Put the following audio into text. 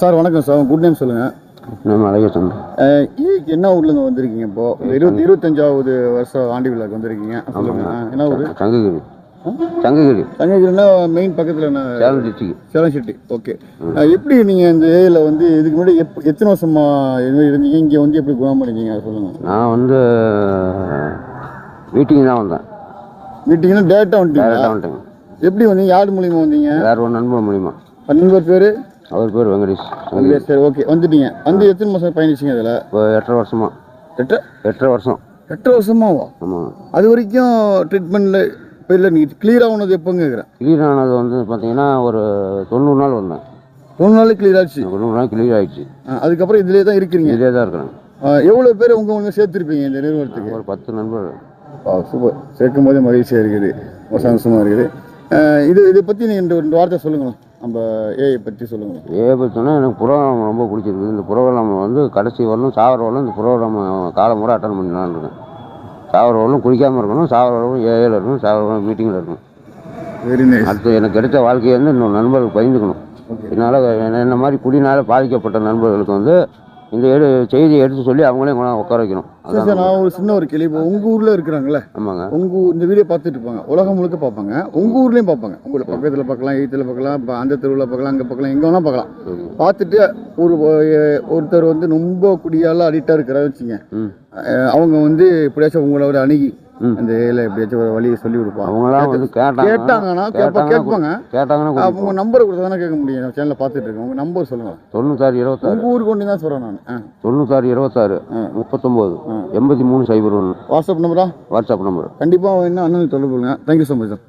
Sir வணக்கம் sir. Good name சொல்லுங்கள் நம்ம அழகேசன் என்ன ஊர்லேருந்து வந்திருக்கீங்க இப்போ? இருபத்தி இருபத்தஞ்சாவது வருஷம் ஆண்டு விழாக்கு வந்திருக்கீங்க. என்ன ஊர்? சங்ககிரி. சங்ககிரி. தங்ககிரினா மெயின் பக்கத்தில் என்ன? Salem district Salem city okay எப்படி நீங்கள் இந்த ஏரியில் வந்து இதுக்கு முன்னாடி எப் எத்தனை வருஷமா இது மாதிரி இருந்தீங்க? இங்கே வந்து எப்படி குணம் அதை சொல்லுங்கள் நான் வந்து மீட்டிங் தான் வந்தேன். மீட்டிங்னா டேரெக்டாக வந்துட்டீங்களா? டேரெக்டாக வந்துட்டேங்க. எப்படி வந்தீங்க? யார் மூலியமாக வந்தீங்க? வேற ஒரு நண்பர் மூலியமா? நண்பர் பேர்? அவர் பேர் வெங்கடேஷ். சங்ககிரி சரி ஓகே. வந்துட்டீங்க. வந்து எத்தனை மாதம் பயணிச்சிங்க அதில்? இப்போ எட்டரை வருஷமா. எட்டு எட்டரை வருஷம். எட்டு வருஷமாவா? ஆமாம் அது வரைக்கும் ட்ரீட்மெண்ட்டில் இப்போ இல்லை நீங்கள் கிளியர் ஆகுனது எப்போங்க கேட்குறேன் கிளியர் ஆனது வந்து பார்த்தீங்கன்னா ஒரு தொண்ணூறு நாள் வந்தேன். மூணு நாள் கிளியர் ஆச்சு? தொண்ணூறு நாள் கிளியர் ஆயிடுச்சு. அதுக்கப்புறம் இதிலே தான் இருக்கிறீங்க? இதே தான் இருக்கிறேன். எவ்வளோ பேர் உங்க உங்க சேர்த்துருப்பீங்க இந்த நிறுவனத்துக்கு? ஒரு பத்து நண்பர். சூப்பர் சேர்க்கும் போதே மகிழ்ச்சியாக இருக்குது. சந்தோஷமாக இருக்குது. இது இதை பற்றி நீங்கள் ரெண்டு வார்த்தை சொல்லுங்களேன். நம்ம ஏஐ பற்றி சொல்லுங்களேன் ஏ பற்றினா எனக்கு புரோகிராம் ரொம்ப பிடிச்சிருக்கு இந்த புரோகிராம் வந்து கடைசி வரலும் சாவர வரலும் இந்த புரோகிராம் காலமுறை அட்டன் பண்ணலான்னு இருக்கேன். சாவர வரலும் குடிக்காமல் இருக்கணும் சாவர வரலும் ஏஏல இருக்கணும் சாவர வரலும் மீட்டிங்கில் இருக்கணும். வெரி நைஸ் அடுத்து எனக்கு கிடைச்ச வாழ்க்கையை வந்து இன்னும் நண்பர்களுக்கு பயந்துக்கணும் இதனால் என்ன மாதிரி குடினால பாதிக்கப்பட்ட நண்பர்களுக்கு வந்து இந்த எடு செய்தியை எடுத்து சொல்லி அவங்களே கொண்டாந்து உட்கார வைக்கணும். சரி நான் ஒரு சின்ன ஒரு கேள்வி. இப்போ உங்கள் ஊரில் இருக்கிறாங்களே ஆமாங்க. உங்க ஊர் இந்த வீடியோ பார்த்துட்டு இருப்பாங்க. உலகம் முழுக்க பார்ப்பாங்க. உங்கள் ஊர்லேயும் பார்ப்பாங்க. உங்களை பக்கத்தில் பார்க்கலாம் எய்த்தில் பார்க்கலாம் இப்போ அந்த தெருவில் பார்க்கலாம் அங்கே பார்க்கலாம் எங்கே வேணால் பார்க்கலாம். பார்த்துட்டு ஒரு ஒருத்தர் வந்து ரொம்ப குடியால் அடிக்டாக இருக்கிறாரு வச்சுங்க. அவங்க வந்து எப்படியாச்சும் உங்களை ஒரு அணுகி அந்த ஏல எப்படியாச்சும் ஒரு வழியை சொல்லி கொடுப்பாங்க அவங்களாம் வந்து கேட்டாங்க கேட்டாங்கன்னா கேட்பா கேட்பாங்க. கேட்டாங்கன்னா. உங்க நம்பரை கொடுத்தா கேட்க முடியும். சேனலில் பார்த்துட்டு இருக்கேன் உங்க நம்பர் சொல்லுங்க. தொண்ணூத்தாறு இருபத்தாறு. உங்க ஊருக்கு ஒன்று தான் சொல்கிறேன் நான். தொண்ணூத்தாறு இருபத்தாறு. முப்பத்தொம்போது. எண்பத்தி மூணு சைபர் ஒன்று. வாட்ஸ்அப் நம்பரா வாட்ஸ்அப் நம்பர் கண்டிப்பாக என்ன அண்ணனுக்கு தொடர்பு கொள்ளுங்க தேங்க்யூ ஸோ மச் சார்